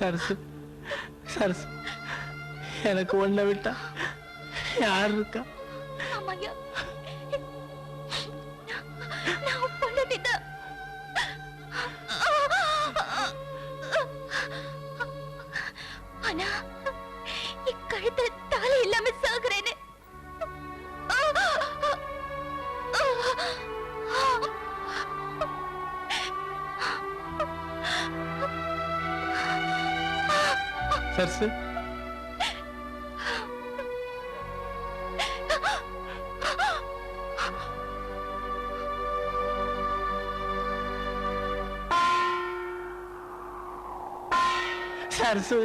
சரசு. சரசு எனக்கு ஒன்ன விட்டா யார் இருக்கா? ஆமாய்யா. சரசு சரசு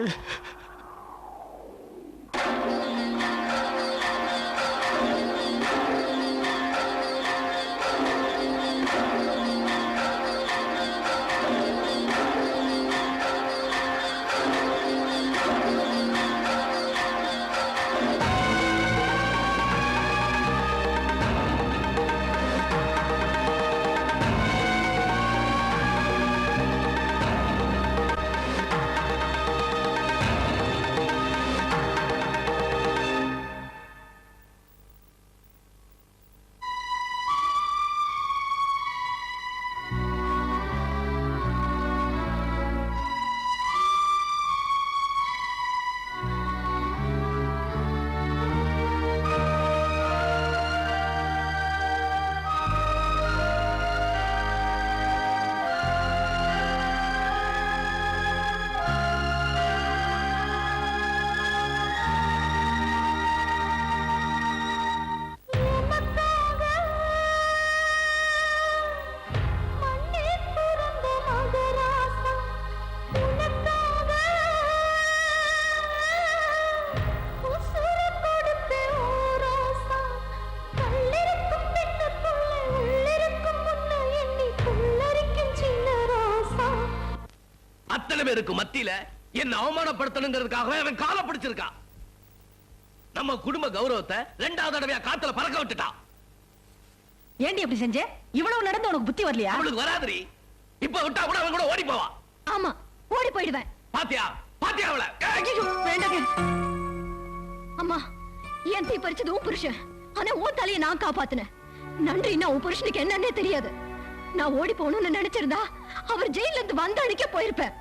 பேருக்கு மத்தியில என்ன அவமானப்படுத்தணுங்கிறதுக்காகவே அவன் காலை பிடிச்சிருக்கான் நம்ம குடும்ப கௌரவத்தை ரெண்டாவது தடவையா காத்துல பறக்க விட்டுட்டான் ஏண்டி அப்படி செஞ்ச? இவ்வளவு நடந்து உனக்கு புத்தி வரலையா? அவளுக்கு வராதுரி இப்ப விட்டா கூட அவன் கூட ஓடி போவா. ஆமா ஓடி போயிடுவேன். பாத்தியா? பாத்தியா அவளை? வேண்டாங்க அம்மா என் தீ பறிச்சது உன் புருஷன். ஆனா உன் தலையை நான் காப்பாத்தினேன். நன்றின்னா உன் புருஷனுக்கு என்னன்னே தெரியாது. நான் ஓடி போகணும்னு நினைச்சிருந்தா அவர் ஜெயில இருந்து வந்த அன்னைக்கே போயிருப்பேன்.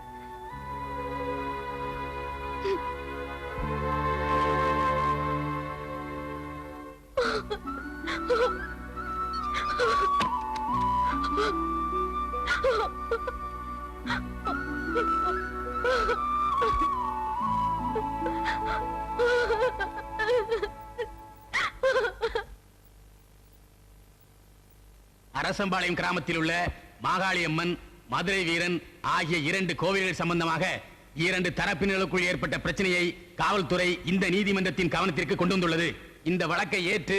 அரசம்பாளையம் கிராமத்தில் உள்ள மாகாளியம்மன் மதுரை வீரன் ஆகிய இரண்டு கோவில்கள் சம்பந்தமாக இரண்டு தரப்பினருக்குள் ஏற்பட்ட பிரச்சனையை காவல்துறை இந்த நீதிமன்றத்தின் கவனத்திற்கு கொண்டு வந்துள்ளது. இந்த வழக்கை ஏற்று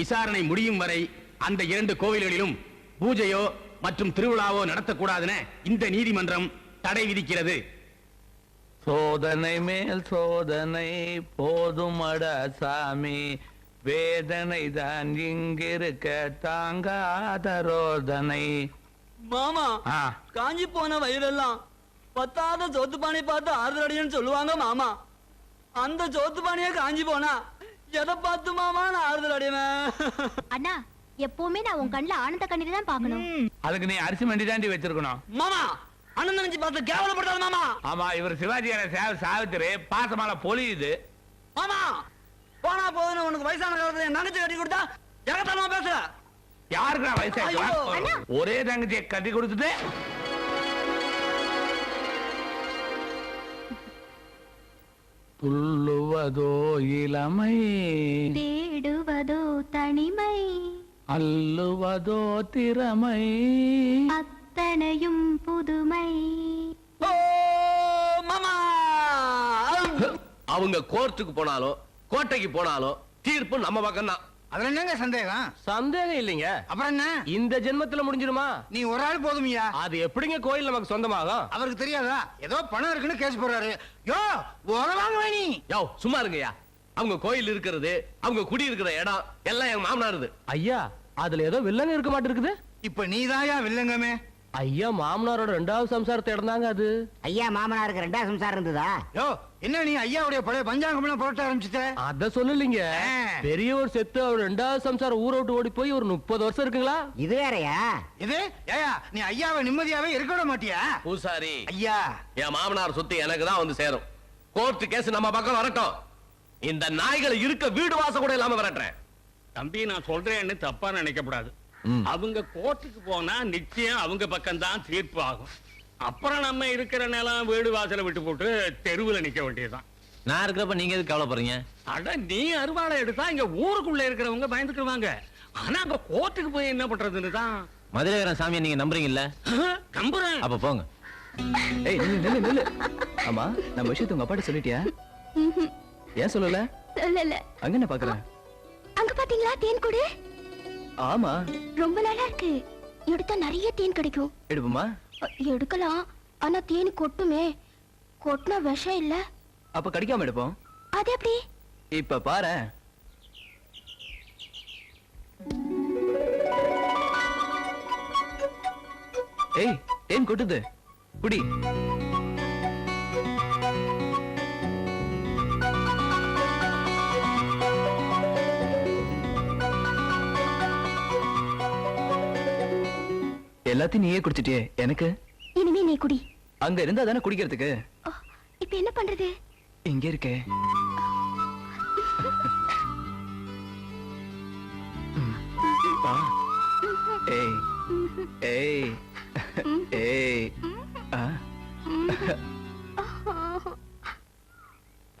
விசாரணை முடியும் வரை அந்த இரண்டு கோவில்களிலும் பூஜையோ மற்றும் திருவிழாவோ நடத்தக்கூடாதென இந்த நீதிமன்றம் தடை விதிக்கிறது. சோதனை மேல் சோதனை போதுமட சாமி. வேதனை தான் இங்கிருக்க தாங்காத ரோதனை. மாமா காஞ்சி போன வயிறெல்லாம் பத்தாத சோத்து பானை பார்த்து ஆறுதல் அடையன்னு சொல்லுவாங்க மாமா. அந்த சோத்து பானையே காஞ்சி போனா எதை பார்த்து மாமா நான் ஆறுதல் அடைவேன்? அண்ணா எப்பவுமே நான் உன் கண்ணுல ஆனந்த கண்ணீர் தான் பாக்கணும் அதுக்கு நீ அரிசி மண்டி தாண்டி வச்சிருக்கணும். மாமா அண்ணன் நினைச்சு பார்த்து கேவலப்படுத்தாது மாமா. ஆமா இவர் சிவாஜி சேவ சாவித்திரி பாசமால பொழியுது மாமா போனா போதுன்னு உனக்கு வயசான காலத்துல என் தங்கச்சி கட்டி கொடுத்தா எகத்தனமா பேசுற. யாருக்கு நான் ஐயோ, வயசாக ஒரே தங்கச்சியை கட்டி கொடுத்துட்டு? துள்ளுவதோ இளமை தேடுவதோ தனிமை அல்லுவதோ திறமை. அத்தனையும் புதுமை. ஓ மாமா. அவங்க கோர்ட்டுக்கு போனாலோ கோட்டைக்கு போனாலோ தீர்ப்பு நம்ம பக்கம் தான் அதுல என்னங்க சந்தேகம்? சந்தேகம் இல்லைங்க. அப்புறம் என்ன? இந்த ஜென்மத்துல முடிஞ்சிருமா? நீ ஒரு ஆள் போதுமியா? அது எப்படிங்க கோயில் நமக்கு சொந்தமாகும்? அவருக்கு தெரியாதா? ஏதோ பணம் இருக்குன்னு கேஸ் போடுறாரு. யோ உதவாங்க நீ. யோ சும்மா இருங்கய்யா. அவங்க கோயில் இருக்கிறது அவங்க குடி இருக்கிற இடம் எல்லாம் எங்க மாமனாருது. ஐயா அதுல ஏதோ வில்லங்க இருக்க மாட்டிருக்குது? இப்ப நீதாயா வில்லங்கமே? ஐயா மாமனாரோட ரெண்டாவது சம்சாரத்தை இடந்தாங்க அது. ஐயா மாமனாருக்கு ரெண்டாவது சம்சாரம் இருந்ததா? யோ என்ன நீ ஐயாவுடைய பழைய பஞ்சாங்கம்லாம் புரட்ட ஆரம்பிச்சுட்ட? அத சொல்லலீங்க. பெரியவர் செத்து அவர் ரெண்டாவது சம்சாரம் ஊரை விட்டு ஓடி போய் ஒரு முப்பது வருஷம் இருக்குங்களா? இது வேறயா? இது? ஏயா நீ ஐயாவை நிம்மதியாவே இருக்க விட மாட்டியா? பூசாரி. ஐயா. என் மாமனார் சொத்து எனக்கு தான் வந்து சேரும். கோர்ட் கேஸ் நம்ம பக்கம் வரட்டும். இந்த நாய்களை இருக்க வீடு வாசம் கூட இல்லாம விரட்டுறேன். தம்பி நான் சொல்றேன்னு தப்பா நினைக்கப்படாது அவங்க கோர்ட்டுக்கு போனா நிச்சயம் அவங்க பக்கம் தான் தீர்ப்பு ஆகும். அப்புறம் நம்ம இருக்கிற நிலம் வீடு வாசலை விட்டு போட்டு தெருவுல நிக்க வேண்டியதுதான். நான் இருக்கிறப்ப நீங்க எதுக்கு கவலைப்படுறீங்க? அட நீ அருவாளை எடுத்தா இங்க ஊருக்குள்ள இருக்கிறவங்க பயந்துக்குவாங்க ஆனா அங்க கோர்ட்டுக்கு போய் என்ன பண்றதுன்னு தான் மதுரை வீரன் சாமியை நீங்க நம்புறீங்கல்ல? நம்புறேன். அப்ப போங்க. ஏய் நில்லு நில்லு நில்லு. ஆமா நம்ம விஷயத்தை உங்க அப்பாட்ட சொல்லிட்டியா? ஏன் சொல்லல? சொல்லல. அங்க என்ன பாக்குறேன் அங்க பாத்தீங்களா தேன் கூடு? ஆமா. ரொம்ப நல்லா இருக்கு. எடுத்தா நிறைய தேன் கிடைக்கும். எடுப்போமா? எடுக்கலாம். ஆனா தேனி கொட்டுமே. கொட்டினா விஷம் இல்ல. அப்ப கடிக்காம எடுப்போம். அது எப்படி? இப்ப பாரு. ஏய் தேன் கொட்டுது. குடி. எல்லாத்தையும் நீயே குடிச்சிட்டியே. எனக்கு? இனிமே நீ குடி. அங்க இருந்தா தானே குடிக்கிறதுக்கு? இப்ப என்ன பண்றது? இங்க இருக்கே. ஏய் ஏய் ஏய்.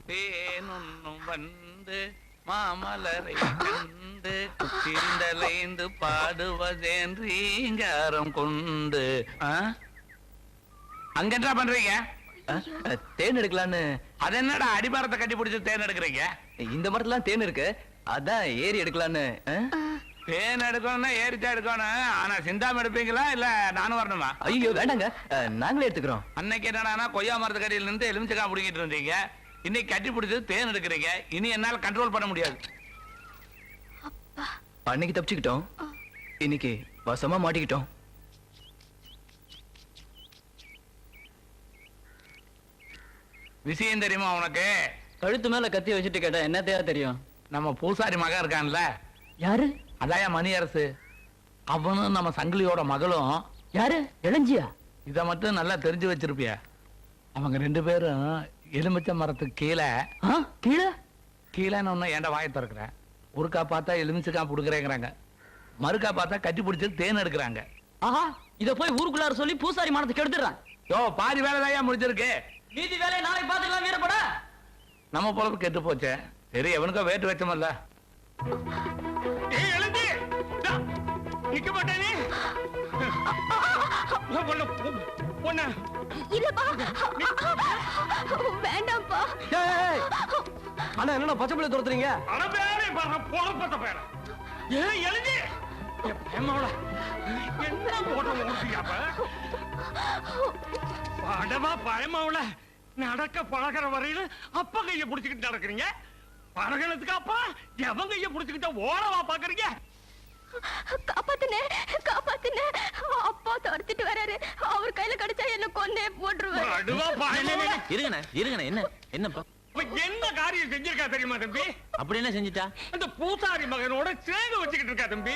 தேனுண்ணும் வந்து மாமலரை கண்டு குத்திருந்தலைந்து பாடுவதேன் ரீங்காரம் கொண்டு? அங்க என்ன பண்றீங்க தேன் எடுக்கலான்னு. அது என்னடா அடிமரத்தை கட்டி பிடிச்சு தேன் எடுக்கிறீங்க? இந்த மரத்துல தேன் இருக்கு. அதான் ஏறி எடுக்கலான்னு? தேன் எடுக்கணும்னா ஏறிச்சா எடுக்கணும். ஆனா சிந்தாம எடுப்பீங்களா இல்ல நானும் வரணுமா? ஐயோ வேண்டாங்க. நாங்களே எடுத்துக்கிறோம். அன்னைக்கு என்னடானா கொய்யா மரத்து கடியில இருந்து எலுமிச்சக்காய் பிடிக்கிட்டு இருந்தீங்க. இன்னைக்கு கட்டி பிடிச்சது தேன் எடுக்கிறீங்க. இனி என்னால கண்ட்ரோல் பண்ண முடியாது. அன்னைக்கு தப்பிச்சுக்கிட்டோம். இன்னைக்கு வசமா மாட்டிக்கிட்டோம். விஷயம் தெரியுமா உனக்கு? கழுத்து மேல கத்தி வச்சுட்டு கேட்டா என்னத்தையா தெரியும்? நம்ம பூசாரி மகன் இருக்கான்ல. யாரு? அதாயா மணி அரசு அவனும் நம்ம சங்கிலியோட மகளும். யாரு? இளஞ்சியா? இத மட்டும் நல்லா தெரிஞ்சு வச்சிருப்பிய? அவங்க ரெண்டு பேரும் எலுமிச்சை மரத்துக்கு கீழே. கீழே? கீழேன்னு ஒண்ணு ஏன்டா வாயை திறக்கிறேன் ஒருக்கா பார்த்தா எலுமிச்சைக்காய் புடுக்குறேங்கிறாங்க மறுக்கா பார்த்தா கட்டி பிடிச்சி தேன் எடுக்கிறாங்க. ஆஹா இத போய் ஊருக்குள்ளார சொல்லி பூசாரி மனத்துக்கு எடுத்துறான் யோ பாதி வேலை தான் முடிஞ்சிருக்கு? மீதி வேலையை நாளைக்கு பாத்துக்கலாம் வீரப்பட நம்ம பொழப்பு கெட்டு போச்சே. சரி எவனுக்கோ வேட்டு வச்சோமல்ல நிக்க மாட்டேனே. வேண்டாம்ப்பா. ஆனா என்னடா பச்சை பிள்ளை துரத்துறீங்க? ஏன் எழுதி. என் பயமாவள என்ன போட்ட ஓட்டியாப்ப படமா பயமாவள நடக்க பழகிற வரையில அப்பா கைய புடிச்சுக்கிட்டு நடக்கிறீங்க? பழகினதுக்கு அப்பா எவன் கைய புடிச்சுக்கிட்ட ஓடவா பாக்குறீங்க? காப்பாத்துனே காப்பாத்துனே. அப்பா துரத்திட்டு வராரு. அவர் கையில கிடைச்சா என்ன கொன்னே போட்டுருவாரு படுவா பயமாவள இருங்கண்ணே இருங்கண்ணே என்ன என்னப்பா என்ன காரியம் செஞ்சிருக்கா தெரியுமா தம்பி? அப்படி என்ன செஞ்சிட்டா? அந்த பூசாரி மகனோட சேர்ந்து வச்சுக்கிட்டு இருக்கா தம்பி?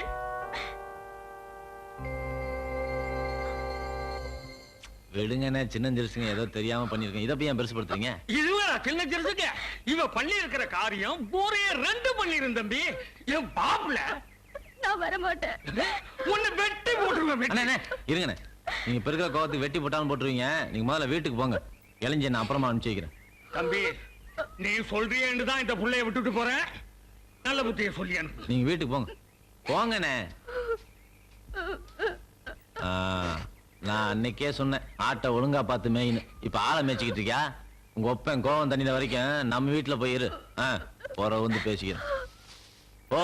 விடுங்கண்ணே சின்ன சிறுசுங்க ஏதோ தெரியாம பண்ணிருக்கேன் இதை போய் பெருசுப்படுத்துறீங்க? இதுவா சின்ன சிறுசுக்கு இவ பண்ணி இருக்கிற காரியம் ஊரையே ரெண்டு பண்ணிரும் தம்பி. என் பாப்புல நான் வர மாட்டேன் உன்னை வெட்டி போட்டுருவேன் அண்ணே வெட்டி. அண்ணே, இருங்கண்ணே. நீங்க இப்ப இருக்கிற கோவத்துக்கு வெட்டி போட்டாலும் போட்டுருவீங்க. நீங்க முதல்ல வீட்டுக்கு போங்க. இளைஞ நான் அப்புறமா அனுப்பிச்சு வைக்கிறேன். தம்பி நீ சொல்றியேன்னு தான் இந்த புள்ளைய விட்டுட்டு போறேன். நல்ல புத்திய சொல்லி அனுப்பு. நீங்க வீட்டுக்கு போங்க. போங்கண்ணே. ஆ, நான் அன்னைக்கே சொன்னேன் ஆட்டை ஒழுங்கா பார்த்து மேயின்னு. இப்ப ஆளை மேய்ச்சிக்கிட்டு இருக்கியா? உங்க ஒப்பன் கோவம் தண்ணின வரைக்கும் நம்ம வீட்டுல போய் இரு. ஆ, போற வந்து பேசிக்கிறேன். ஓ